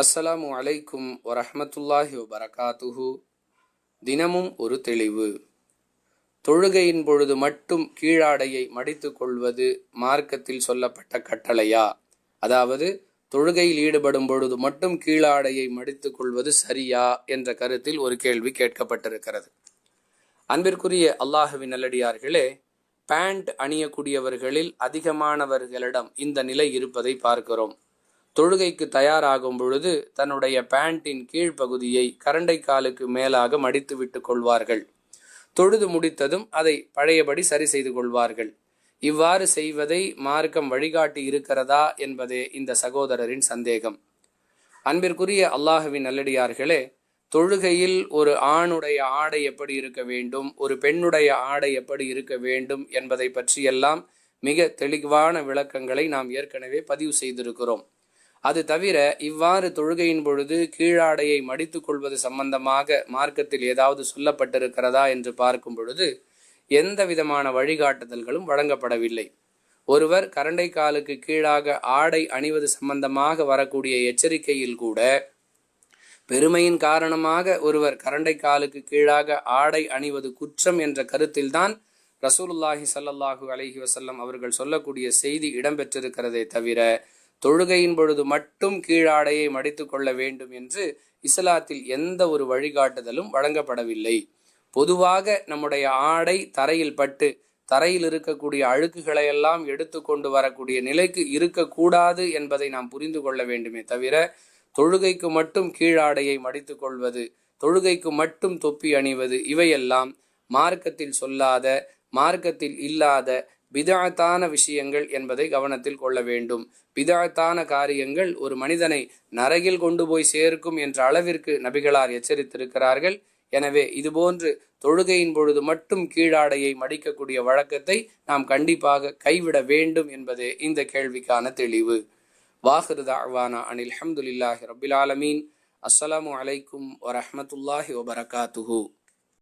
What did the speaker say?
அஸ்ஸலாமு அலைக்கும் வரஹமத்துல்லாஹி வரகாத்துஹு தினமும் ஒரு தெளிவு. தொழுகையின் பொழுது மட்டும் கீழாடையை மடித்து கொள்வது மார்க்கத்தில் சொல்லப்பட்ட கட்டளையா? அதாவது தொழுகையில் ஈடுபடும் பொழுது மட்டும் கீழாடையை மடித்து கொள்வது சரியா? என்ற கருத்தில் ஒரு கேள்வி கேட்கப்பட்டிருக்கிறது. அன்பிற்குரிய அல்லாஹுவின் நல்லடியார்களே பேண்ட் அணியக்கூடியவர்களில் அதிகமானவர்களிடம் இந்த நிலை இருப்பதை பார்க்கிறோம். தொழுகைக்கு தயாராகும் பொழுது தன்னுடைய பேண்டின் கீழ்ப்பகுதியை கரண்டை காலுக்கு மேலாக மடித்து விட்டு கொள்வார்கள். தொழுது முடித்ததும் அதை பழையபடி சரி செய்து கொள்வார்கள். இவ்வாறு செய்வதை மார்க்கம் வழிகாட்டி இருக்கிறதா என்பதே இந்த சகோதரரின் சந்தேகம். அன்பிற்குரிய அல்லாஹுவின் நல்லடியார்களே தொழுகையில் ஒரு ஆணுடைய ஆடை எப்படி இருக்க வேண்டும் ஒரு பெண்ணுடைய ஆடை எப்படி இருக்க வேண்டும் என்பதை பற்றியெல்லாம் மிக தெளிவான விளக்கங்களை நாம் ஏற்கனவே பதிவு செய்திருக்கிறோம். அது தவிர இவ்வாறு தொழுகையின் பொழுது கீழாடையை மடித்துக் கொள்வது சம்பந்தமாக மார்க்கத்தில் ஏதாவது சொல்லப்பட்டிருக்கிறதா என்று பார்க்கும் பொழுது எந்த விதமான வழிகாட்டுதல்களும் வழங்கப்படவில்லை. ஒருவர் கரண்டை காலுக்கு கீழாக ஆடை அணிவது சம்பந்தமாக வரக்கூடிய எச்சரிக்கையில் கூட பெருமையின் காரணமாக ஒருவர் கரண்டை காலுக்கு கீழாக ஆடை அணிவது குற்றம் என்ற கருத்தில்தான் ரசூலுல்லாஹி சல்லாஹூ அலஹி வசல்லம் அவர்கள் சொல்லக்கூடிய செய்தி இடம்பெற்றிருக்கிறதே தவிர தொழுகையின் பொழுது மட்டும் கீழாடையை மடித்து கொள்ள வேண்டும் என்று இஸ்லாத்தில் எந்த ஒரு வழிகாட்டுதலும் வழங்கப்படவில்லை. பொதுவாக நம்முடைய ஆடை தரையில் பட்டு தரையில் இருக்கக்கூடிய அழுக்குகளை எல்லாம் எடுத்து கொண்டு வரக்கூடிய நிலைக்கு இருக்கக்கூடாது என்பதை நாம் புரிந்து கொள்ள வேண்டுமே தவிர தொழுகைக்கு மட்டும் கீழாடையை மடித்து கொள்வது தொழுகைக்கு மட்டும் தொப்பி அணிவது இவையெல்லாம் மார்க்கத்தில் சொல்லாத மார்க்கத்தில் இல்லாத பிதாத்தான விஷயங்கள் என்பதை கவனத்தில் கொள்ள வேண்டும். பிதாத்தான காரியங்கள் ஒரு மனிதனை நரகில் கொண்டு போய் சேர்க்கும் என்ற அளவிற்கு நபிகளார் எச்சரித்திருக்கிறார்கள். எனவே இதுபோன்று தொழுகையின் பொழுது மட்டும் கீழாடையை மடிக்கக்கூடிய வழக்கத்தை நாம் கண்டிப்பாக கைவிட வேண்டும் என்பதே இந்த கேள்விக்கான தெளிவு. வாஹிருதாவானா அனில் அஹமதுல்லாஹி ரபில் ஆலமீன். அஸ்ஸலாமு அலைக்கும் வரஹமத்துல்லாஹி வபரகாத்துஹூ.